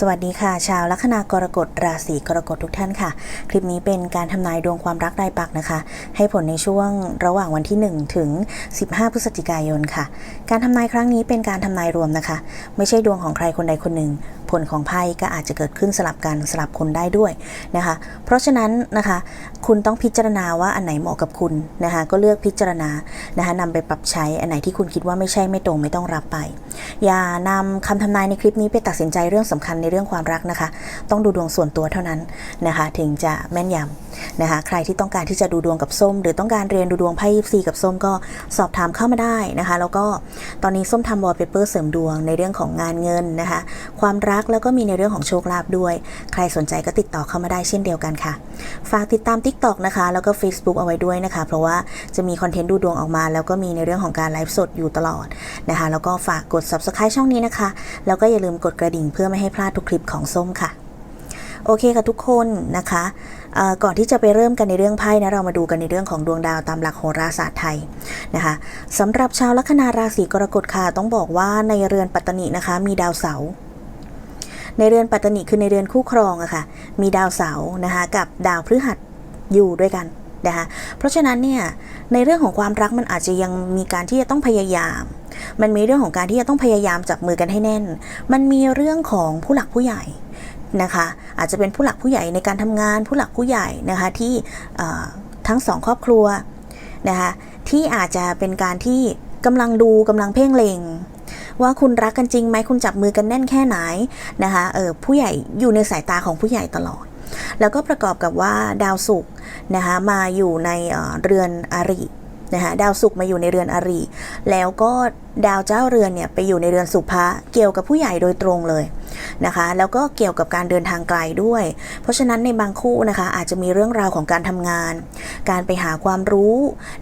สวัสดีค่ะ ชาวลัคนากรกฎราศีกรกฎทุกท่านค่ะ คลิปนี้เป็นการทำนายดวงความรักรายปักนะคะ ให้ผลในช่วงระหว่างวันที่ 1 ถึง 15 พฤศจิกายนค่ะ การทำนายครั้งนี้เป็นการทำนายรวมนะคะ ไม่ใช่ดวงของใครคนใดคนหนึ่ง ผลของไพ่ก็อาจจะเกิดขึ้นสลับกันสลับคนได้ด้วยนะคะ เพราะฉะนั้นนะคะคุณต้องพิจารณาว่าอันไหนเหมาะกับคุณนะคะก็เลือกพิจารณานะคะนำไปปรับใช้อันไหนที่คุณคิดว่าไม่ใช่ไม่ตรงไม่ต้องรับไป อย่านำคำทำนายในคลิปนี้ไปตัดสินใจเรื่องสำคัญในเรื่องความรักนะคะ ต้องดูดวงส่วนตัวเท่านั้นนะคะ ถึงจะแม่นยำนะคะ ใครที่ต้องการที่จะดูดวงกับส้ม หรือต้องการเรียนดูดวงไพ่ยิปซีกับส้มก็สอบถามเข้ามาได้นะคะ แล้วก็ตอนนี้ส้มทำวอลเปเปอร์เสริมดวงในเรื่องของงานเงินนะคะ ความรักแล้วก็มีในเรื่องของโชคลาภด้วย ใครสนใจก็ติดต่อเข้ามาได้เช่นเดียวกันค่ะ ฝากติดตาม TikTok นะคะ แล้วก็ Facebook เอาไว้ด้วยนะคะ เพราะว่าจะมีคอนเทนต์ดูดวงออกมา แล้วก็มีในเรื่องของการไลฟ์สดอยู่ตลอดนะคะ แล้วก็ฝากกด Subscribe ช่องนี้นะคะ แล้วก็อย่าลืมกดกระดิ่งเพื่อไม่ให้พลาดทุกคลิปของส้มค่ะโอเคค่ะทุกคนนะคะก่อนที่จะไปเริ่มกันในเรื่องไพ่นะเรามาดูกันในเรื่องของดวงดาวตามหลักโหราศาสตร์ไทยนะคะสำหรับชาวลัคนาราศีกรกฎค่ะต้องบอกว่าในเรือนปัตตนินะคะ มีดาวเสาร์ ในเรือนปัตตนิคือในเรือนคู่ครองอะค่ะมีดาวเสาร์นะคะกับดาวพฤหัสอยู่ด้วยกันนะคะเพราะฉะนั้นเนี่ยในเรื่องของความรักมันอาจจะยังมีการที่จะต้องพยายาม มันมีเรื่องของการที่จะต้องพยายามจับมือกันให้แน่น มันมีเรื่องของผู้หลักผู้ใหญ่นะคะอาจจะเป็นผู้หลักผู้ใหญ่ในการทำงานผู้หลักผู้ใหญ่นะคะที่ทั้งสองครอบครัวนะคะที่อาจจะเป็นการที่กำลังดูกำลังเพ่งเล็ง ว่าคุณรักกันจริงไหมคุณจับมือกันแน่นแค่ไหนนะคะเออผู้ใหญ่อยู่ในสายตาของผู้ใหญ่ตลอด แล้วก็ประกอบกับว่าดาวศุกร์นะคะมาอยู่ในเออเรือนอารินะคะดาวศุกร์มาอยู่ในเรือนอาริแล้วก็ดาวเจ้าเรือนเนี่ยไปอยู่ในเรือนสุภะเกี่ยวกับผู้ใหญ่โดยตรงเลยนะคะ แล้วก็เกี่ยวกับการเดินทางไกลด้วย เพราะฉะนั้นในบางคู่นะคะอาจจะมีเรื่องราวของการทำงาน การไปหาความรู้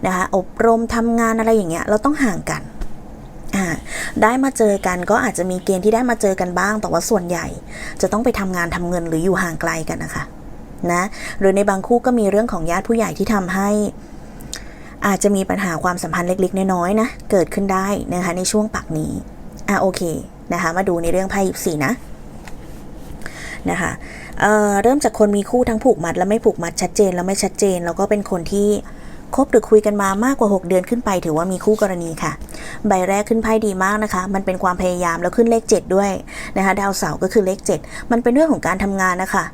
นะคะอบรมทำงานอะไรอย่างเงี้ยเราต้องห่างกัน ได้มาเจอกันก็อาจจะมีเกณฑ์ที่ได้มาเจอกันบ้าง แต่ว่าส่วนใหญ่ จะต้องไปทำงานทำเงินหรืออยู่ห่างไกลกันนะคะนะหรือในบางคู่ก็มีเรื่องของญาติผู้ใหญ่ที่ทำให้ อาจจะมีปัญหาความสัมพันธ์เล็กๆน้อยๆนะเกิดขึ้นได้นะคะในช่วงปักนี้อะโอเคนะคะมาดูในเรื่องไพ่ยิปซีนะนะคะเเริ่มจากคนมีคู่ทั้งผูกมัดและไม่ผูกมัดชัดเจนแล้วไม่ชัดเจน แล้วก็เป็นคนที่ คบหรือคุยกันมามากกว่า 6 เดือนขึ้นไป ถือว่ามีคู่กรณีค่ะ ใบแรกขึ้นไพ่ดีมากนะคะ มันเป็นความพยายามแล้วขึ้นเลข 7 ด้วยนะคะ ดาวเสาร์ก็คือเลข 7 มันเป็นเรื่องของการทำงานนะคะ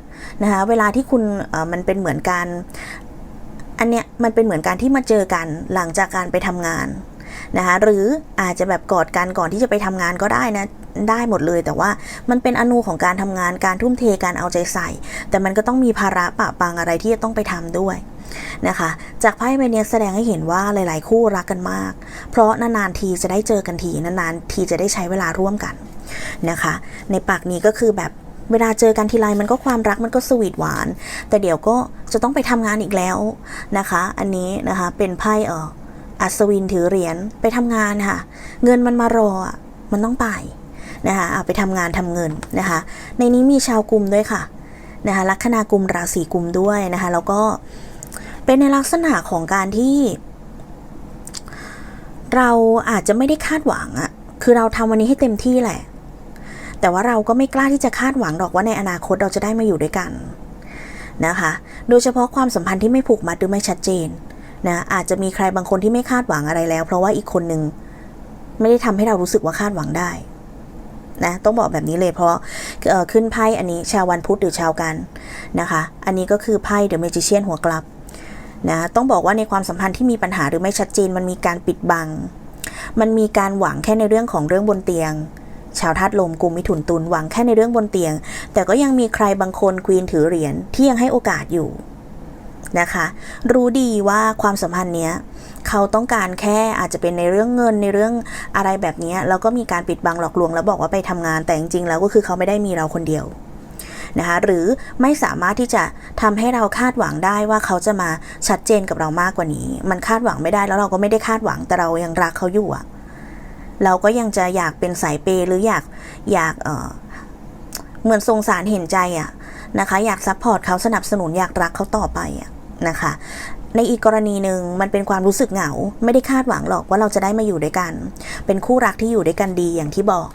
นะคะ เวลาที่คุณเออมันเป็นเหมือนการอันเนี้ยมันเป็นเหมือนการที่มาเจอกันหลังจากการไปทำงานนะคะหรืออาจจะแบบกอดกันก่อนที่จะไปทำงานก็ได้นะได้หมดเลย แต่ว่ามันเป็นอนูของการทำงานการทุ่มเทการเอาใจใส่ แต่มันก็ต้องมีภาระปะปังอะไรที่จะต้องไปทำด้วย นะคะ จากไพ่ใบนี้แสดงให้เห็นว่าหลาย ๆ คู่รักกันมาก เพราะนาน ๆ ทีจะได้เจอกันที นาน ๆ ทีจะได้ใช้เวลาร่วมกันนะคะ ในปากนี้ก็คือแบบเวลาเจอกันทีไรมันก็ความรักมันก็สวีทหวาน แต่เดี๋ยวก็จะต้องไปทำงานอีกแล้วนะคะ อันนี้นะคะเป็นไพ่เอออัศวินถือเหรียญไปทำงานค่ะ เงินมันมารอมันต้องไปนะคะเอาไปทำงานทำเงินนะคะ ในนี้มีชาวกลุ่มด้วยค่ะนะคะลัคนากลุ่มราศีกลุ่มด้วยนะคะ แล้วก็ เป็นในลักษณะของการที่ เราอาจจะไม่ได้คาดหวังอะคือเราทำวันนี้ให้เต็มที่แหละ แต่ว่าเราก็ไม่กล้าที่จะคาดหวังหรอกว่าในอนาคตเราจะได้มาอยู่ด้วยกันนะคะ โดยเฉพาะความสัมพันธ์ที่ไม่ผูกมัดหรือไม่ชัดเจนนะอาจจะมีใครบางคนที่ไม่คาดหวังอะไรแล้ว เพราะว่าอีกคนนึงไม่ได้ทำให้เรารู้สึกว่าคาดหวังได้นะต้องบอกแบบนี้เลยเพราะออขึ้นไพ่อันนี้ชาววันพุธหรือชาวกันนะคะ อันนี้ก็คือไพ่เดอะเมจิเชียนหัวกลับ นะต้องบอกว่าในความสัมพันธ์ที่มีปัญหาหรือไม่ชัดเจน มันมีการปิดบัง มันมีการหวังแค่ในเรื่องของเรื่องบนเตียง ชาวธาตุลมกลุ่มมิถุนตุลหวังแค่ในเรื่องบนเตียง แต่ก็ยังมีใครบางคนควีนถือเหรียญที่ยังให้โอกาสอยู่นะคะ รู้ดีว่าความสัมพันธ์เนี้ยเขาต้องการแค่อาจจะเป็นในเรื่องเงินในเรื่องอะไรแบบนี้แล้วก็มีการปิดบังหลอกลวง แล้วบอกว่าไปทำงานแต่จริงๆแล้วก็คือเขาไม่ได้มีเราคนเดียว นะคะหรือไม่สามารถที่จะทำให้เราคาดหวังได้ว่าเขาจะมาชัดเจนกับเรามากกว่านี้ มันคาดหวังไม่ได้แล้วเราก็ไม่ได้คาดหวังแต่เรายังรักเขาอยู่อะเราก็ยังจะอยากเป็นสายเปย์หรืออยากอยากเออเหมือนสงสารเห็นใจอะนะคะ อยากซัพพอร์ตเขาสนับสนุนอยากรักเขาต่อไปอะนะคะในอีกกรณีหนึ่งมันเป็นความรู้สึกเหงา ไม่ได้คาดหวังหรอกว่าเราจะได้มาอยู่ด้วยกัน เป็นคู่รักที่อยู่ด้วยกันดีอย่างที่บอก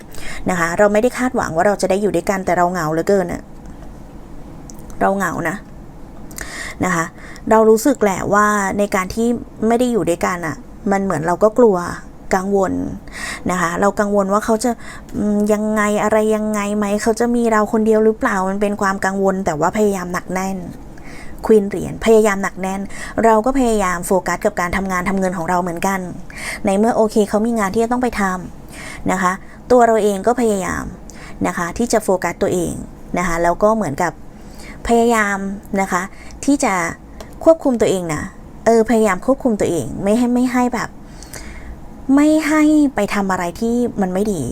นะคะ เราไม่ได้คาดหวังว่าเราจะได้อยู่ด้วยกันแต่เราเหงาเหลือเกินอะ เราเหงานะนะคะ เรารู้สึกแหละว่าในการที่ไม่ได้อยู่ด้วยกันอะมันเหมือนเราก็กลัวกังวลนะคะเรากังวลว่าเขาจะยังไงอะไรยังไงไหมเขาจะมีเราคนเดียวหรือเปล่ามันเป็นความกังวล แต่ว่าพยายามหนักแน่นควีนเหรียญพยายามหนักแน่น เราก็พยายามโฟกัสกับการทำงานทำเงินของเราเหมือนกัน ในเมื่อโอเคเขามีงานที่จะต้องไปทำนะคะ ตัวเราเองก็พยายามนะคะที่จะโฟกัสตัวเองนะคะแล้วก็เหมือนกับ พยายามนะคะ ที่จะควบคุมตัวเองนะเออพยายามควบคุมตัวเอง ไม่ให้ไม่ให้แบบ ไม่ให้ไปทำอะไรที่มันไม่ดี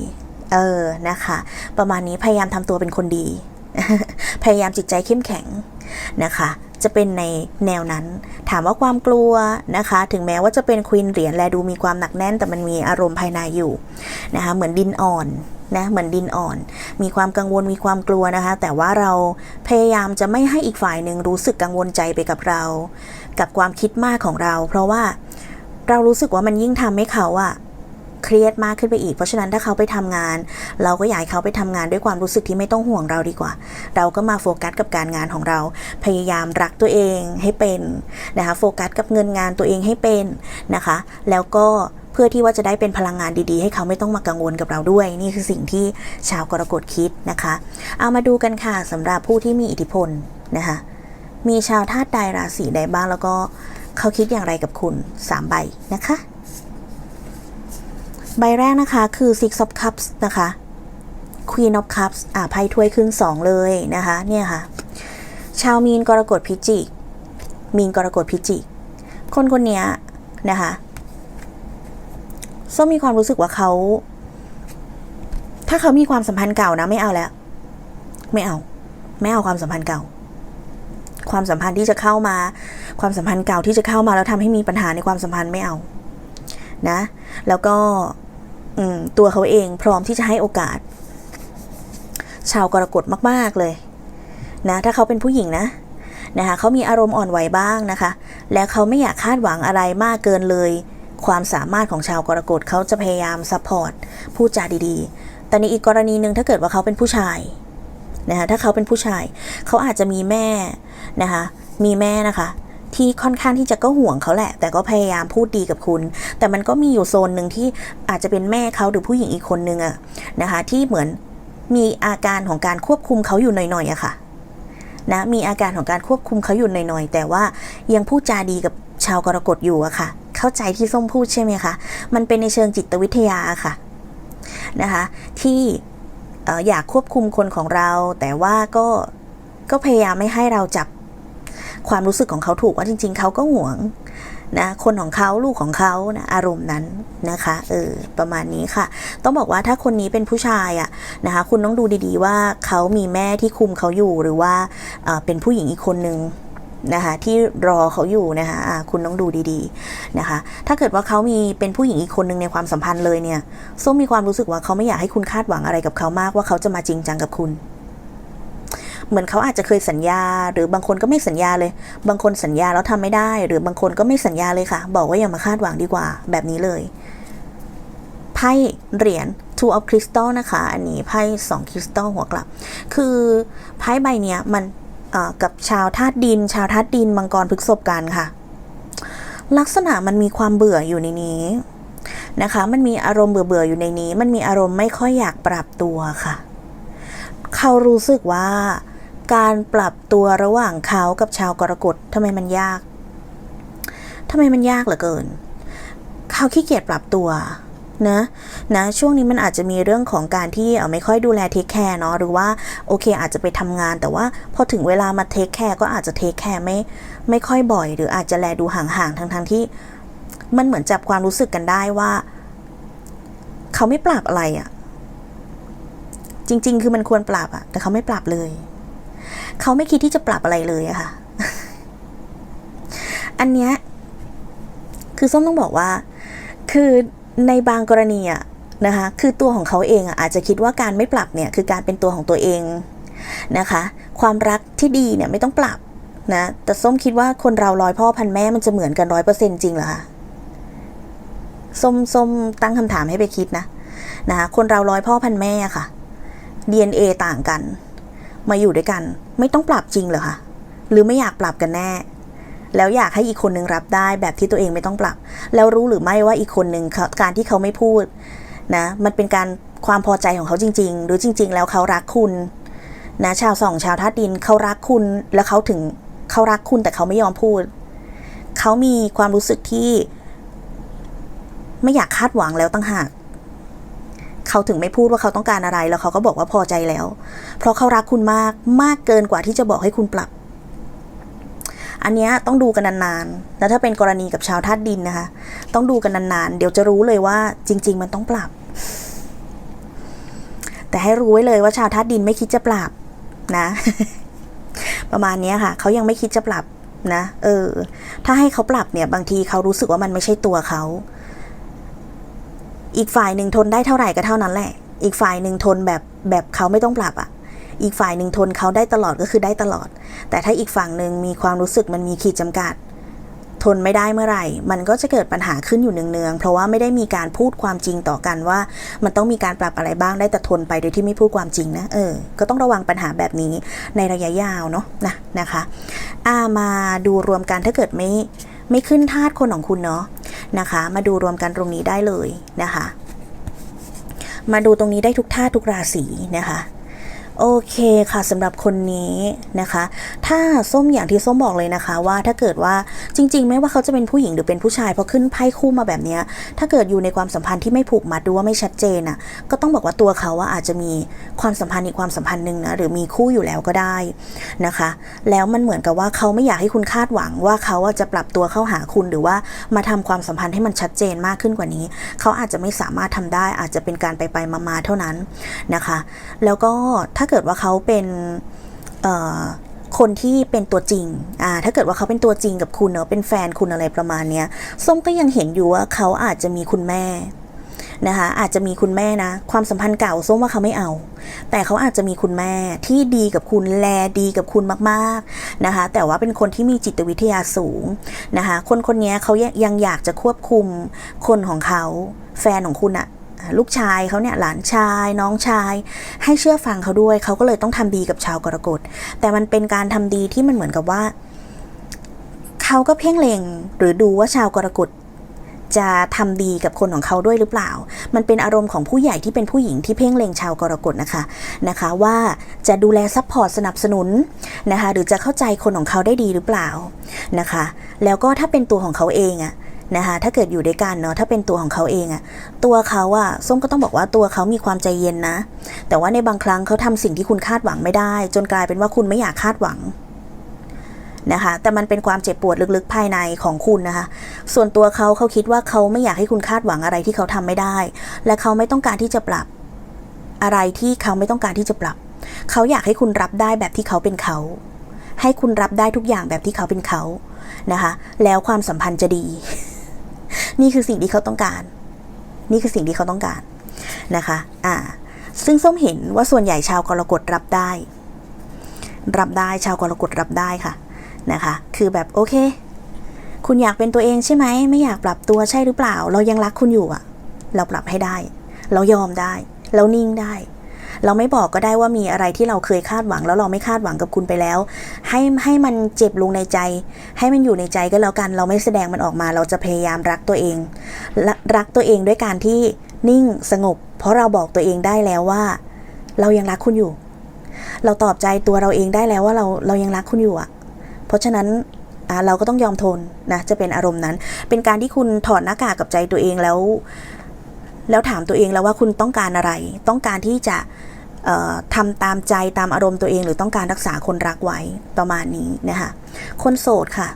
เออนะคะ ประมาณนี้พยายามทำตัวเป็นคนดี พยายามจิตใจเข้มแข็งนะคะ จะเป็นในแนวนั้น ถามว่าความกลัวนะคะ ถึงแม้ว่าจะเป็นควีนเหรียญแลดูมีความหนักแน่น แต่มันมีอารมณ์ภายในอยู่นะคะ เหมือนดินอ่อน นะเหมือนดินอ่อน มีความกังวลมีความกลัวนะคะ แต่ว่าเราพยายามจะไม่ให้อีกฝ่ายหนึ่งรู้สึกกังวลใจไปกับเรา กับความคิดมากของเรา เพราะว่าเรารู้สึกว่ามันยิ่งทำให้เขาอะเครียดมากขึ้นไปอีก เพราะฉะนั้นถ้าเขาไปทำงาน เราก็อยากเขาไปทำงานด้วยความรู้สึกที่ไม่ต้องห่วงเราดีกว่า เราก็มาโฟกัสกับการงานของเรา พยายามรักตัวเองให้เป็นนะคะ โฟกัสกับเงินงานตัวเองให้เป็นนะคะ แล้วก็ เพื่อที่ว่าจะได้เป็นพลังงานดีๆ ให้เขาไม่ต้องมากังวลกับเราด้วย นี่คือสิ่งที่ชาวกรกฎคิดนะคะ เอามาดูกันค่ะสำหรับผู้ที่มีอิทธิพลนะคะ มีชาวธาตุใดราศีใดบ้างแล้วก็เขาคิดอย่างไรกับคุณ3ใบนะคะ ใบแรกนะคะคือ Six of Cups นะคะ Queen of Cups อ่าไพ่ถ้วยขึ้น 2 เลยนะคะ เนี่ยค่ะ ชาวมีนกรกฎพิจิกมีนกรกฎพิจิกคนคนเนี้ยนะคะ ส้มมีความรู้สึกว่าเขา ถ้าเขามีความสัมพันธ์เก่านะ ไม่เอาแล้ว ไม่เอา ไม่เอาความสัมพันธ์เก่า ความสัมพันธ์ที่จะเข้ามา ความสัมพันธ์เก่าที่จะเข้ามาแล้วทำให้มีปัญหาในความสัมพันธ์ไม่เอา นะ แล้วก็อืตัวเขาเองพร้อมที่จะให้โอกาส ชาวกรกฎมาก ๆเลย นะ ถ้าเขาเป็นผู้หญิงนะนะคะเขามีอารมณ์อ่อนไหวบ้างนะคะ และเขาไม่อยากคาดหวังอะไรมากเกินเลย ความสามารถของชาวกรกฎเขาจะพยายามซัพพอร์ตพูดจาดีๆ แต่ในอีกกรณีหนึ่งถ้าเกิดว่าเขาเป็นผู้ชายนะคะถ้าเขาเป็นผู้ชาย เขาอาจจะมีแม่นะคะมีแม่นะคะ ที่ค่อนข้างที่จะก็ห่วงเขาแหละ แต่ก็พยายามพูดดีกับคุณ แต่มันก็มีอยู่โซนหนึ่งที่อาจจะเป็นแม่เขาหรือผู้หญิงอีกคนนึงอะนะคะที่เหมือนมีอาการของการควบคุมเขาอยู่หน่อยๆอะค่ะนะมีอาการของการควบคุมเขาอยู่หน่อยๆ แต่ว่ายังพูดจาดีกับ ชาวกรกฎอยู่อะค่ะ เข้าใจที่ส้มพูดใช่ไหมคะ มันเป็นในเชิงจิตวิทยาค่ะนะคะ ที่ออยากควบคุมคนของเรา แต่ว่าก็ก็พยายามไม่ให้เราจับความรู้สึกของเขาถูกว่าจริง ๆ เขาก็ห่วงนะคนของเขาลูกของเขานะอารมณ์นั้นนะคะเออประมาณนี้ค่ะ ต้องบอกว่าถ้าคนนี้เป็นผู้ชายอะนะคะ คุณต้องดูดีๆว่าเขามีแม่ที่คุมเขาอยู่หรือว่าเอ่อเป็นผู้หญิงอีกคนนึง นะคะที่รอเขาอยู่นะคะอ่าคุณต้องดูดีๆนะคะ ถ้าเกิดว่าเขามีเป็นผู้หญิงอีกคนนึงในความสัมพันธ์เลยเนี่ยส้มมีความรู้สึกว่าเขาไม่อยากให้คุณคาดหวังอะไรกับเขามากว่าเขาจะมาจริงจังกับคุณ เหมือนเขาอาจจะเคยสัญญา หรือบางคนก็ไม่สัญญาเลย บางคนสัญญาแล้วทำไม่ได้ หรือบางคนก็ไม่สัญญาเลยค่ะ บอกว่าอย่ามาคาดหวังดีกว่า แบบนี้เลยไพ่เหรียญ two of crystal นะคะ อันนี้ไพ่สองคริสตัลหัวกลับ คือไพ่ใบเนี้ยมัน กับชาวธาตุดิน ชาวธาตุดินมังกรพฤกษภกันค่ะ ลักษณะมันมีความเบื่ออยู่ในนี้นะคะ มันมีอารมณ์เบื่อๆอยู่ในนี้ มันมีอารมณ์ไม่ค่อยอยากปรับตัวค่ะ เขารู้สึกว่าการปรับตัวระหว่างเขากับชาวกรกฎทำไมมันยากทำไมมันยากเหลือเกิน เขาขี้เกียจปรับตัว นะนะช่วงนี้มันอาจจะมีเรื่องของการที่ไม่ค่อยดูแลเทคแคร์เนาะหรือว่าโอเคอาจจะไปทำงาน แต่ว่าพอถึงเวลามาเทคแคร์ก็อาจจะเทคแคร์ไม่ไม่ค่อยบ่อย หรืออาจจะแลดูห่างๆทั้งๆที่ มันเหมือนจับความรู้สึกกันได้ว่า เขาไม่ปรับอะไรอะ่ะ จริง ๆ คือมันควรปรับอะ่ะ แต่เขาไม่ปรับเลย เขาไม่คิดที่จะปรับอะไรเลยอะค่ะ อันเนี้ยคือส้มต้องบอกว่า คือ ในบางกรณีอะนะคะคือตัวของเขาเองอะอาจจะคิดว่าการไม่ปรับเนี่ยคือการเป็นตัวของตัวเองนะคะ ความรักที่ดีเนี่ยไม่ต้องปรับนะแต่ส้มคิดว่าคนเราร้อยพ่อพันแม่มันจะเหมือนกันร้อยเปอร์เซ็นจริงเหรอคะส้มส้มตั้งคำถามให้ไปคิดนะนะคะคนเราร้อยพ่อพันแม่ค่ะ DNA ต่างกัน มาอยู่ด้วยกัน ไม่ต้องปรับจริงเหรอคะหรือไม่อยากปรับกันแน่ แล้วอยากให้อีกคนนึงรับได้แบบที่ตัวเองไม่ต้องปรับ แล้วรู้หรือไม่ว่าอีกคนนึงการที่เขาไม่พูดนะมันเป็นการความพอใจของเขาจริง ๆ หรือจริง ๆ แล้วเขารักคุณนะชาวสองชาวท่าตุดินเขารักคุณแล้วเขาถึงเขารักคุณแต่เขาไม่ยอมพูด เขามีความรู้สึกที่ ไม่อยากคาดหวังแล้วตั้งหาก เขาถึงไม่พูดว่าเขาต้องการอะไรแล้วเขาก็บอกว่าพอใจแล้ว เพราะเขารักคุณมากมากเกินกว่าที่จะบอกให้คุณปรับ อันเนี้ยต้องดูกันนานๆ แล้วถ้าเป็นกรณีกับชาวธาตุดินนะคะ ต้องดูกันนานๆ เดี๋ยวจะรู้เลยว่าจริง ๆ มันต้องปรับ แต่ให้รู้ไว้เลยว่าชาวธาตุดินไม่คิดจะปรับนะ ประมาณนี้ค่ะ เขายังไม่คิดจะปรับนะ เออ ถ้าให้เขาปรับเนี่ย บางทีเขารู้สึกว่ามันไม่ใช่ตัวเขา อีกฝ่ายหนึ่งทนได้เท่าไหร่ก็เท่านั้นแหละ อีกฝ่ายหนึ่งทนแบบแบบเขาไม่ต้องปรับอะ อีกฝ่ายหนึ่งทนเขาได้ตลอดก็คือได้ตลอด แต่ถ้าอีกฝั่งหนึ่งมีความรู้สึกมันมีขีดจำกัด ทนไม่ได้เมื่อไหร่ มันก็จะเกิดปัญหาขึ้นอยู่เนืองๆเพราะว่าไม่ได้มีการพูดความจริงต่อกันว่า มันต้องมีการปรับอะไรบ้างได้แต่ทนไปโดยที่ไม่พูดความจริงนะเออก็ต้องระวังปัญหาแบบนี้ในระยะยาวเนาะนะนะคะอ่ามาดูรวมกันถ้าเกิดไม่ไม่ขึ้นธาตุคนของคุณเนาะนะคะ มาดูรวมกันตรงนี้ได้เลยนะคะ มาดูตรงนี้ได้ทุกธาตุทุกราศีนะคะ โอเคค่ะสำหรับคนนี้นะคะ ถ้าส้มอย่างที่ส้มบอกเลยนะคะ ว่าถ้าเกิดว่าจริง ๆ ไม่ว่าเขาจะเป็นผู้หญิงหรือเป็นผู้ชายพอขึ้นไพ่คู่มาแบบนี้ถ้าเกิดอยู่ในความสัมพันธ์ที่ไม่ผูกมัดหรือว่าไม่ชัดเจนอะ ก็ต้องบอกว่าตัวเขาว่าอาจจะมีความสัมพันธ์อีกความสัมพันธ์หนึ่งนะหรือมีคู่อยู่แล้วก็ได้นะคะ แล้วมันเหมือนกับว่าเขาไม่อยากให้คุณคาดหวังว่าเขาจะปรับตัวเข้าหาคุณหรือว่ามาทำความสัมพันธ์ให้มันชัดเจนมากขึ้นกว่านี้ เขาอาจจะไม่สามารถทำได้อาจจะเป็นการไปไปๆมาๆเท่านั้นนะคะ แล้วก็ถ้าาเกิดว่าเขาเป็นคนที่เป็นตัวจริง อ่า ถ้าเกิดว่าเขาเป็นตัวจริงกับคุณเนอะเป็นแฟนคุณอะไรประมาณเนี้ย ส้มก็ยังเห็นอยู่ว่าเขาอาจจะมีคุณแม่นะคะ อาจจะมีคุณแม่นะ ความสัมพันธ์เก่าส้มว่าเขาไม่เอา แต่เขาอาจจะมีคุณแม่ที่ดีกับคุณแลดีกับคุณมากๆนะคะ แต่ว่าเป็นคนที่มีจิตวิทยาสูงนะคะ คนคนนี้เขายังอยากจะควบคุมคนของเขา แฟนของคุณอะ ลูกชายเขาเนี่ยหลานชาย น้องชาย ให้เชื่อฟังเขาด้วยเขาก็เลยต้องทำดีกับชาวกรกฎแต่มันเป็นการทำดีที่มันเหมือนกับว่าเขาก็เพ่งเล็งหรือดูว่าชาวกรกฎจะทำดีกับคนของเขาด้วยหรือเปล่า มันเป็นอารมณ์ของผู้ใหญ่ที่เป็นผู้หญิงที่เพ่งเล็งชาวกรกฎนะคะ นะคะ ว่าจะดูแลซัพพอร์ตสนับสนุนนะคะ หรือจะเข้าใจคนของเขาได้ดีหรือเปล่านะคะ แล้วก็ถ้าเป็นตัวของเขาเองอะ นะคะถ้าเกิดอยู่ด้วยกันเนาะถ้าเป็นตัวของเขาเองอะตัวเขาอะส้มก็ต้องบอกว่าตัวเขามีความใจเย็นนะ แต่ว่าในบางครั้งเขาทำสิ่งที่คุณคาดหวังไม่ได้ จนกลายเป็นว่าคุณไม่อยากคาดหวังนะคะแต่มันเป็นความเจ็บปวดลึกๆภายในของคุณนะคะ ส่วนตัวเขาเขาคิดว่าเขาไม่อยากให้คุณคาดหวังอะไรที่เขาทำไม่ได้ และเขาไม่ต้องการที่จะปรับอะไรที่เขาไม่ต้องการที่จะปรับ เขาอยากให้คุณรับได้แบบที่เขาเป็นเขา ให้คุณรับได้ทุกอย่างแบบที่เขาเป็นเขานะคะ แล้วความสัมพันธ์จะดี นี่คือสิ่งที่เขาต้องการ นี่คือสิ่งที่เขาต้องการนะคะ อ่า ซึ่งส้มเห็นว่าส่วนใหญ่ชาวกรกฎรับได้ รับได้ชาวกรกฎรับได้ค่ะนะคะ คือแบบโอเค คุณอยากเป็นตัวเองใช่ไหมไม่อยากปรับตัวใช่หรือเปล่า เรายังรักคุณอยู่อะเราปรับให้ได้ เรายอมได้ เรานิ่งได้ เราไม่บอกก็ได้ว่ามีอะไรที่เราเคยคาดหวัง แล้วเราไม่คาดหวังกับคุณไปแล้ว ให้ให้มันเจ็บลงในใจ ให้มันอยู่ในใจก็แล้วกัน เราไม่แสดงมันออกมา เราจะพยายามรักตัวเอง รักตัวเองด้วยการที่นิ่งสงบ เพราะเราบอกตัวเองได้แล้วว่า เรายังรักคุณอยู่ เราตอบใจตัวเราเองได้แล้วว่าเราเรายังรักคุณอยู่อะ เพราะฉะนั้นเราก็ต้องยอมทนนะจะเป็นอารมณ์นั้น เป็นการที่คุณถอดหน้ากากกับใจตัวเองแล้ว แล้วถามตัวเองแล้วว่าคุณต้องการอะไร ต้องการที่จะเอ่อทำตามใจตามอารมณ์ตัวเอง หรือต้องการรักษาคนรักไว้ประมาณนี้นะคะคนโสดค่ะ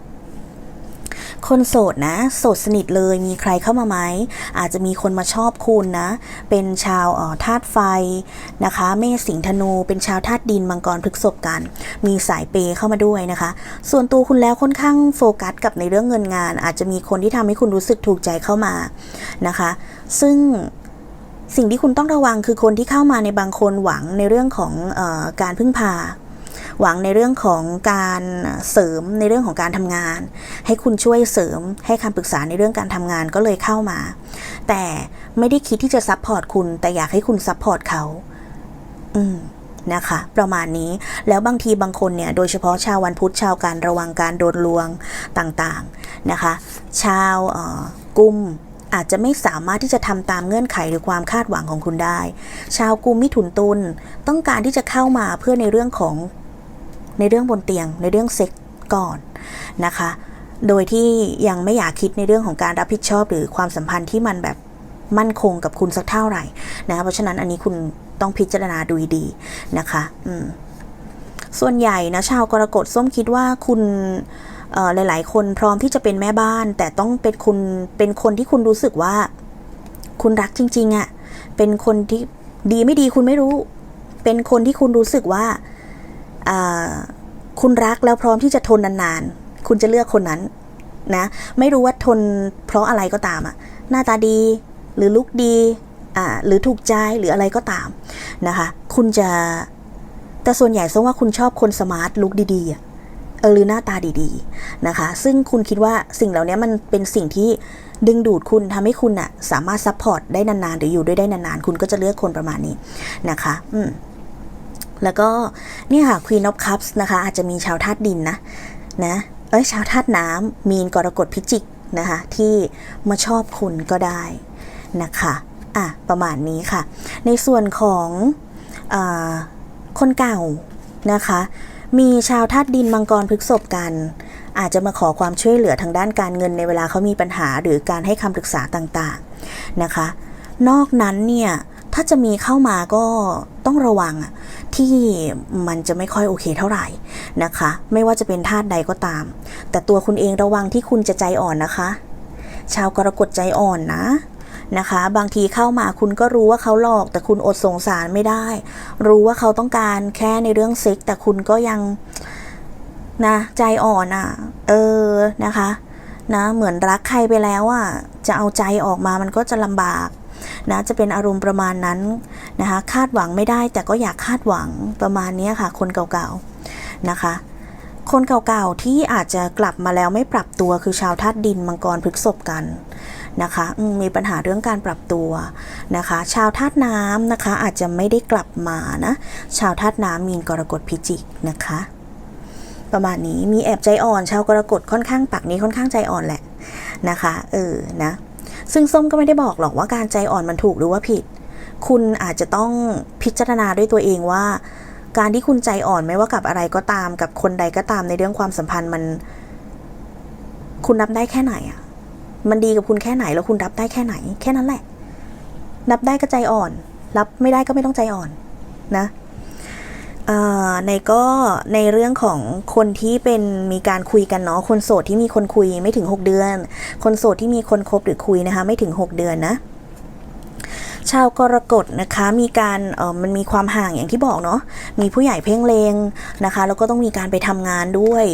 คนโสดนะ โสดสนิทเลยมีใครเข้ามาไหม อาจจะมีคนมาชอบคุณนะ เป็นชาวธาตุไฟนะคะ เมษสิงธนู เป็นชาวธาตุดินมังกรพฤกษภกัน มีสายเปย์เข้ามาด้วยนะคะ ส่วนตัวคุณแล้วค่อนข้างโฟกัสกับในเรื่องเงินงาน อาจจะมีคนที่ทำให้คุณรู้สึกถูกใจเข้ามานะคะ ซึ่งสิ่งที่คุณต้องระวังคือคนที่เข้ามาในบางคนหวังในเรื่องของออการพึ่งพา หวังในเรื่องของการเสริมในเรื่องของการทำงาน ให้คุณช่วยเสริมให้คำปรึกษาในเรื่องการทำงานก็เลยเข้ามา แต่ไม่ได้คิดที่จะซัพพอร์ตคุณ แต่อยากให้คุณซัพพอร์ตเขา อืมนะคะประมาณนี้แล้วบางทีบางคนเนี่ยโดยเฉพาะชาววันพุธชาวการระวังการโดนลวงต่างๆนะคะ ชาวกุมอาจจะไม่สามารถที่จะทำตามเงื่อนไขหรือความคาดหวังของคุณได้ ชาวกุมมิถุนตุลต้องการที่จะเข้ามาเพื่อในเรื่องของ ในเรื่องบนเตียง ในเรื่องเซ็กก่อนนะคะ โดยที่ยังไม่อยากคิดในเรื่องของการรับผิดชอบ หรือความสัมพันธ์ที่มันแบบมั่นคงกับคุณสักเท่าไหร่นะคะเพราะฉะนั้นอันนี้คุณต้องพิจารณาดูดีนะคะอืมส่วนใหญ่นะชาวกรกฎส้มคิดว่าคุณหลาย ๆ คนพร้อมที่จะเป็นแม่บ้าน แต่ต้องเป็นคุณเป็นคนที่คุณรู้สึกว่า คุณรักจริง ๆอะ่ะเป็นคนที่ดีไม่ดีคุณไม่รู้ เป็นคนที่คุณรู้สึกว่า คุณรักแล้วพร้อมที่จะทนนานๆ คุณจะเลือกคนนั้นนะ ไม่รู้ว่าทนเพราะอะไรก็ตามอะหน้าตาดีหรือลุกดีอ่าหรือถูกใจหรืออะไรก็ตามนะคะ คุณจะแต่ส่วนใหญ่ซะว่าคุณชอบคนสมาร์ทลุกดีๆอะเออหรือหน้าตาดีๆนะคะ ซึ่งคุณคิดว่าสิ่งเหล่านี้มันเป็นสิ่งที่ดึงดูดคุณทำให้คุณอะสามารถซัพพอร์ตได้นานๆ หรืออยู่ด้วยได้นานๆ คุณก็จะเลือกคนประมาณนี้นะคะ อืม แล้วก็เนี่ยค่ะ Queen of Cups นะคะ อาจจะมีชาวธาตุดินนะนะเอ้ยชาวธาตุน้ำมีนกรกฎพิจิกนะคะที่มาชอบคุณก็ได้นะคะอะประมาณนี้ค่ะ ในส่วนของอคนเก่านะคะ มีชาวธาตุดินมังกรพฤกษบกัน อาจจะมาขอความช่วยเหลือทางด้านการเงินในเวลาเขามีปัญหาหรือการให้คำปรึกษาต่างๆนะคะ นอกนั้นเนี่ยถ้าจะมีเข้ามาก็ต้องระวังอะ ที่มันจะไม่ค่อยโอเคเท่าไหร่นะคะ ไม่ว่าจะเป็นธาตุใดก็ตาม แต่ตัวคุณเองระวังที่คุณจะใจอ่อนนะคะ ชาวกรกฎใจอ่อนนะนะคะ บางทีเข้ามาคุณก็รู้ว่าเขาหลอก แต่คุณอดสงสารไม่ได้ รู้ว่าเขาต้องการแค่ในเรื่องเซ็กแต่คุณก็ยังนะใจอ่อนอะ่ะ เออนะคะนะเหมือนรักใครไปแล้วอะ่ะจะเอาใจออกมามันก็จะลำบาก นะจะเป็นอารมณ์ประมาณนั้นนะคะคาดหวังไม่ได้แต่ก็อยากคาดหวังประมาณนี้ค่ะ คนเก่าๆนะคะ คนเก่าๆที่อาจจะกลับมาแล้วไม่ปรับตัวคือชาวธาตุดินมังกรพฤกษบกันนะคะมมีปัญหาเรื่องการปรับตัวนะคะ ชาวธาตุน้ำนะคะอาจจะไม่ได้กลับมานะ ชาวธาตุน้ำมีนกรกฎพิจิกนะคะ ประมาณนี้มีแอบใจอ่อน ชาวกรกฎค่อนข้างปักนี้ค่อนข้างใจอ่อนแหละนะคะเออนะ ซึ่งส้มก็ไม่ได้บอกหรอกว่าการใจอ่อนมันถูกหรือว่าผิด คุณอาจจะต้องพิจารณาด้วยตัวเองว่า การที่คุณใจอ่อนไม่ว่ากับอะไรก็ตาม กับคนใดก็ตามในเรื่องความสัมพันธ์มัน คุณรับได้แค่ไหนอะ มันดีกับคุณแค่ไหนแล้วคุณรับได้แค่ไหน แค่นั้นแหละ รับได้ก็ใจอ่อน รับไม่ได้ก็ไม่ต้องใจอ่อนนะ ในก็ในเรื่องของคนที่เป็นมีการคุยกันเนาะคนโสดที่มีคนคุยไม่ถึง 6 เดือน คนโสดที่มีคนคบหรือคุยนะคะไม่ถึง 6 เดือนนะชาวกรกฎนะคะมีการเออมันมีความห่างอย่างที่บอกเนาะมีผู้ใหญ่เพ่งเลงนะคะแล้วก็ต้องมีการไปทำงานด้วย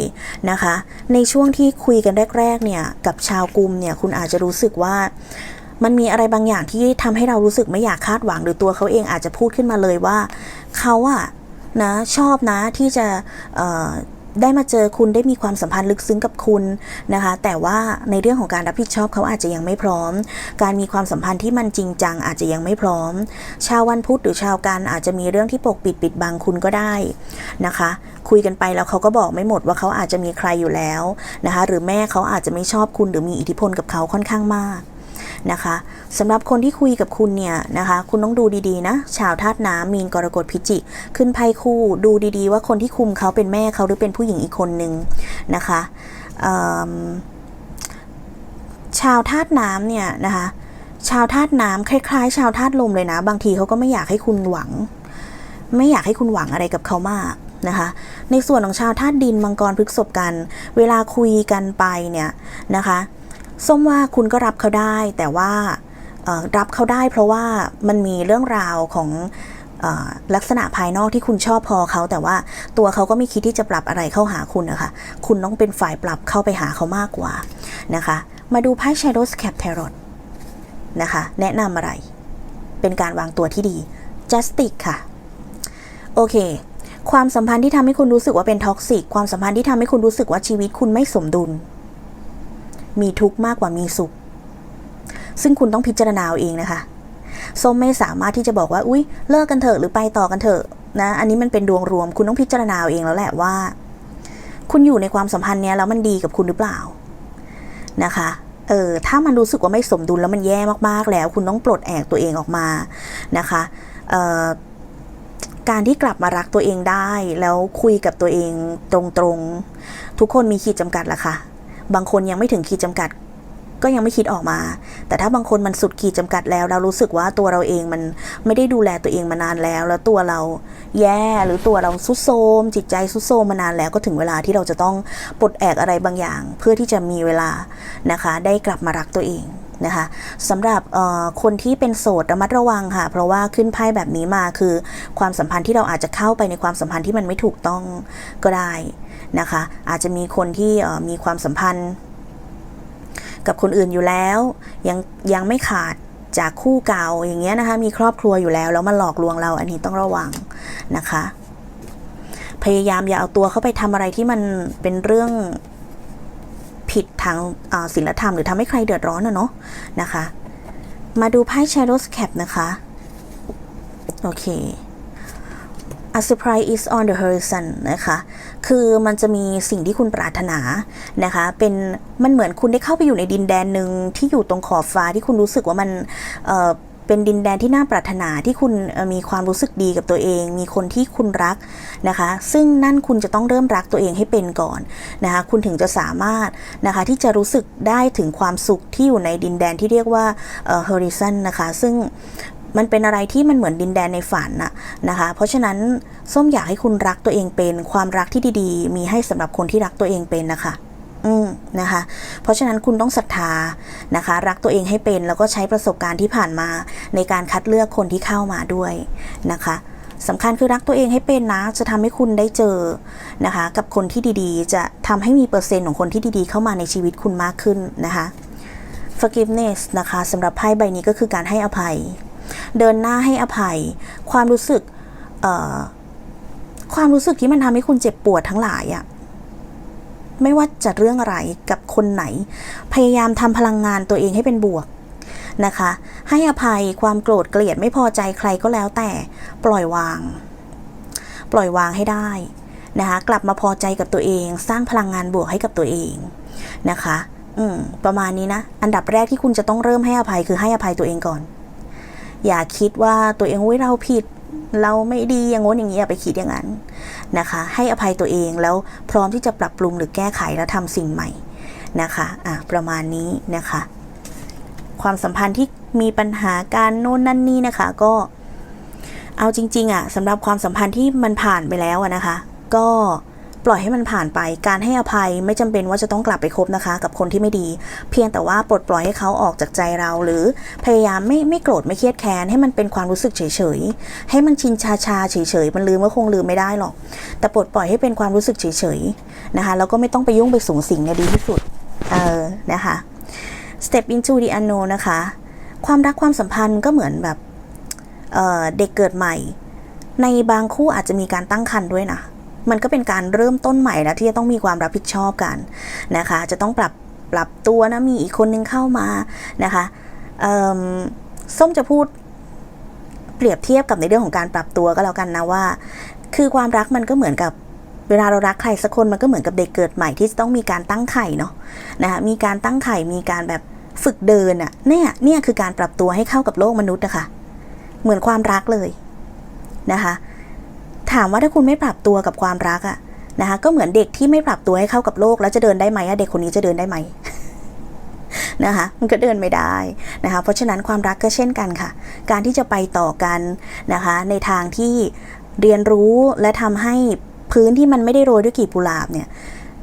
นะคะ ในช่วงที่คุยกันแรกๆเนี่ยกับชาวกลุ่มเนี่ยคุณอาจจะรู้สึกว่ามันมีอะไรบางอย่างที่ทำให้เรารู้สึกไม่อยากคาดหวังหรือตัวเขาเองอาจจะพูดขึ้นมาเลยว่าเขาอะ นะชอบนะที่จะได้มาเจอคุณได้มีความสัมพันธ์ลึกซึ้งกับคุณนะคะ แต่ว่าในเรื่องของการรับผิดชอบเขาอาจจะยังไม่พร้อม การมีความสัมพันธ์ที่มันจริงจังอาจจะยังไม่พร้อม ชาววันพุธหรือชาวกันอาจจะมีเรื่องที่ปกปิดปิดบังคุณก็ได้นะคะ คุยกันไปแล้วเขาก็บอกไม่หมดว่าเขาอาจจะมีใครอยู่แล้วนะคะ หรือแม่เขาอาจจะไม่ชอบคุณหรือมีอิทธิพลกับเขาค่อนข้างมากนะคะ สำหรับคนที่คุยกับคุณเนี่ยนะคะ คุณต้องดูดีๆนะ ชาวธาตุน้ำมีนกรกฎพิจิกขึ้นไพ่คู่ดูดีๆ ว่าคนที่คุมเขาเป็นแม่เขาหรือเป็นผู้หญิงอีกคนนึงนะคะชาวธาตุน้ำเนี่ยนะคะ ชาวธาตุน้ำคล้ายๆ ชาวธาตุลมเลยนะ บางทีเขาก็ไม่อยากให้คุณหวัง ไม่อยากให้คุณหวังอะไรกับเขามากนะคะ ในส่วนของชาวธาตุดินมังกรพฤกษบกัน เวลาคุยกันไปเนี่ยนะคะส้มว่าคุณก็รับเขาได้แต่ว่า รับเขาได้เพราะว่ามันมีเรื่องราวของลักษณะภายนอกที่คุณชอบพอเขา แต่ว่าตัวเขาก็ไม่คิดที่จะปรับอะไรเข้าหาคุณนะคะ คุณต้องเป็นฝ่ายปรับเข้าไปหาเขามากกว่านะคะ มาดูไพ่ Shadows Cap Tarot นะคะ แนะนำอะไร เป็นการวางตัวที่ดี Justice ค่ะ โอเค ความสัมพันธ์ที่ทำให้คุณรู้สึกว่าเป็นท็อกซิกความสัมพันธ์ที่ทำให้คุณรู้สึกว่าชีวิตคุณไม่สมดุล มีทุกข์มากกว่ามีสุข ซึ่งคุณต้องพิจารณาเอาเองนะคะส้มไม่สามารถที่จะบอกว่าอุ้ยเลิกกันเถอะหรือไปต่อกันเถอะนะอันนี้มันเป็นดวงรวม คุณต้องพิจารณาเอาเองแล้วแหละว่า คุณอยู่ในความสัมพันธ์เนี้ยแล้วมันดีกับคุณหรือเปล่านะคะเออถ้ามันรู้สึกว่าไม่สมดุลแล้วมันแย่มากๆแล้ว คุณต้องปลดแอกตัวเองออกมานะคะเอ่อการที่กลับมารักตัวเองได้แล้วคุยกับตัวเองตรงๆ ทุกคนมีขีดจำกัดแหละค่ะ บางคนยังไม่ถึงขีดจำกัด ก็ยังไม่คิดออกมา แต่ถ้าบางคนมันสุดขีดจำกัดแล้วเรารู้สึกว่าตัวเราเองมันไม่ได้ดูแลตัวเองมานานแล้ว แล้วตัวเราแย่หรือตัวเราสุดโทมจิตใจสุดโทมมานานแล้วก็ถึงเวลาที่เราจะต้องปลดแอกอะไรบางอย่าง เพื่อที่จะมีเวลานะคะ ได้กลับมารักตัวเองนะคะสำหรับคนที่เป็นโสดระมัดระวังค่ะ เพราะว่าขึ้นไพ่แบบนี้มาคือ ความสัมพันธ์ที่เราอาจจะเข้าไปในความสัมพันธ์ที่มันไม่ถูกต้องก็ได้นะคะ อาจจะมีคนที่มีความสัมพันธ์ กับคนอื่นอยู่แล้ว ยังยังไม่ขาดจากคู่เก่าอย่างเงี้ยนะคะ มีครอบครัวอยู่แล้วแล้วมาหลอกลวงเราอันนี้ต้องระวังนะคะ พยายามอย่าเอาตัวเข้าไปทำอะไรที่มันเป็นเรื่องผิดทางอ่าศีลธรรมหรือทำให้ใครเดือดร้อนนะเนาะนะคะ มาดูไพ่ Shadows Cap นะคะ โอเค A surprise is on the horizon นะคะ คือมันจะมีสิ่งที่คุณปรารถนานะคะ เป็นมันเหมือนคุณได้เข้าไปอยู่ในดินแดนหนึ่งที่อยู่ตรงขอบฟ้าที่คุณรู้สึกว่ามันเออเป็นดินแดนที่น่าปรารถนาที่คุณมีความรู้สึกดีกับตัวเอง มีคนที่คุณรักนะคะ ซึ่งนั่นคุณจะต้องเริ่มรักตัวเองให้เป็นก่อนนะคะ คุณถึงจะสามารถนะคะที่จะรู้สึกได้ถึงความสุขที่อยู่ในดินแดนที่เรียกว่าเอ่อ horizon นะคะ ซึ่ง มันเป็นอะไรที่มันเหมือนดินแดนในฝันน่ะนะคะ เพราะฉะนั้นส้มอยากให้คุณรักตัวเองเป็น ความรักที่ดีๆ มีให้สำหรับคนที่รักตัวเองเป็นนะคะอืมนะคะ เพราะฉะนั้นคุณต้องศรัทธานะคะ รักตัวเองให้เป็นแล้วก็ใช้ประสบการณ์ที่ผ่านมา ในการคัดเลือกคนที่เข้ามาด้วยนะคะสำคัญคือรักตัวเองให้เป็นนะ จะทำให้คุณได้เจอนะคะ กับคนที่ดีๆ จะทำให้มีเปอร์เซ็นต์ของคนที่ดีๆ เข้ามาในชีวิตคุณมากขึ้นนะคะ forgiveness นะคะสำหรับไพ่ใบนี้ก็คือการให้อภัย เดินหน้าให้อภัย ความรู้สึกความรู้สึกที่มันทำให้คุณเจ็บปวดทั้งหลายอะไม่ว่าจะเรื่องอะไรกับคนไหน พยายามทำพลังงานตัวเองให้เป็นบวกนะคะ ให้อภัยความโกรธเกลียดไม่พอใจใครก็แล้วแต่ปล่อยวาง ปล่อยวางให้ได้นะคะกลับมาพอใจกับตัวเอง สร้างพลังงานบวกให้กับตัวเองนะคะ อืมประมาณนี้นะ อันดับแรกที่คุณจะต้องเริ่มให้อภัยคือให้อภัยตัวเองก่อน อย่าคิดว่าตัวเองอุ้ยเราผิด เราไม่ดีอย่างง้นอย่างนี้อย่าไปคิดอย่างนั้นนะคะ ให้อภัยตัวเองแล้วพร้อมที่จะปรับปรุงหรือแก้ไขและทำสิ่งใหม่นะคะอะประมาณนี้นะคะ ความสัมพันธ์ที่มีปัญหาการโน่นนั่นนี่นะคะ ก็เอาจริง ๆอะสำหรับความสัมพันธ์ที่มันผ่านไปแล้วนะคะ ก็ ปล่อยให้มันผ่านไป การให้อภัยไม่จำเป็นว่าจะต้องกลับไปคบนะคะ กับคนที่ไม่ดี เพียงแต่ว่าปลดปล่อยให้เขาออกจากใจเรา หรือพยายามไม่ไม่โกรธไม่เครียดแค้นให้มันเป็นความรู้สึกเฉยๆให้มันชินชาชาเฉยๆมันลืมก็คงลืมไม่ได้หรอก แต่ปลดปล่อยให้เป็นความรู้สึกเฉยๆนะคะแล้วก็ไม่ต้องไปยุ่งไปสูงสิงเนี่ยดีที่สุดเออนะคะ step into the unknown นะคะ ความรักความสัมพันธ์ก็เหมือนแบบเเด็กเกิดใหม่ ในบางคู่อาจจะมีการตั้งครรภ์ด้วยนะ มันก็เป็นการเริ่มต้นใหม่แล้วที่จะต้องมีความรับผิดชอบกันนะคะ จะต้องปรับปรับตัวนะมีอีกคนนึงเข้ามานะคะส้มจะพูดเปรียบเทียบกับในเรื่องของการปรับตัวก็แล้วกันนะว่า คือความรักมันก็เหมือนกับเวลาเรารักใครสักคนมันก็เหมือนกับเด็กเกิดใหม่ที่จะต้องมีการตั้งไข่เนาะนะคะมีการตั้งไข่มีการแบบฝึกเดินอะเนี่ยเนี่ยคือการปรับตัวให้เข้ากับโลกมนุษย์นะคะ เหมือนความรักเลยนะคะ ถามว่าถ้าคุณไม่ปรับตัวกับความรักอะนะคะก็เหมือนเด็กที่ไม่ปรับตัวให้เข้ากับโลก แล้วจะเดินได้ไหมเด็กคนนี้จะเดินได้ไหมนะคะมันก็เดินไม่ได้นะคะเพราะฉะนั้นความรักก็เช่นกันค่ะ การที่จะไปต่อกันนะคะในทางที่เรียนรู้และทำให้พื้นที่มันไม่ได้โรยด้วยกีบกุหลาบเนี่ย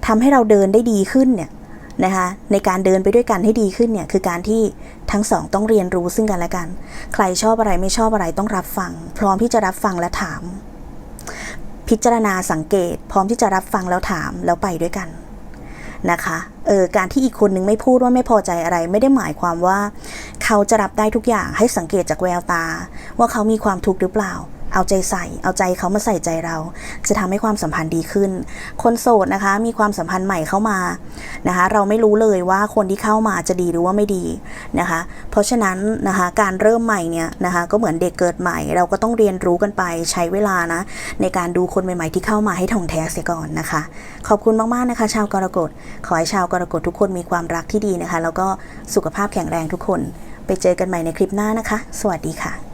ทำให้เราเดินได้ดีขึ้นเนี่ยนะคะในการเดินไปด้วยกันให้ดีขึ้นเนี่ยคือการที่ทั้งสองต้องเรียนรู้ซึ่งกันและกัน ใครชอบอะไรไม่ชอบอะไรต้องรับฟัง พร้อมที่จะรับฟังและถาม พิจารณาสังเกต พร้อมที่จะรับฟังแล้วถามแล้วไปด้วยกันนะคะเออการที่อีกคนนึงไม่พูดว่าไม่พอใจอะไร ไม่ได้หมายความว่า เขาจะรับได้ทุกอย่างให้สังเกตจากแววตา ว่าเขามีความทุกข์หรือเปล่า เอาใจใส่ เอาใจเขามาใส่ใจเรา จะทำให้ความสัมพันธ์ดีขึ้น คนโสดนะคะ มีความสัมพันธ์ใหม่เข้ามานะคะ เราไม่รู้เลยว่าคนที่เข้ามาจะดีหรือว่าไม่ดีนะคะ เพราะฉะนั้นนะคะการเริ่มใหม่เนี่ยนะคะก็เหมือนเด็กเกิดใหม่ เราก็ต้องเรียนรู้กันไปใช้เวลานะในการดูคนใหม่ๆที่เข้ามาให้ท่องแท้เสียก่อนนะคะ ขอบคุณมากๆนะคะ ชาวกรกฎขอให้ชาวกรกฎทุกคนมีความรักที่ดีนะคะ แล้วก็สุขภาพแข็งแรงทุกคน ไปเจอกันใหม่ในคลิปหน้านะคะ สวัสดีค่ะ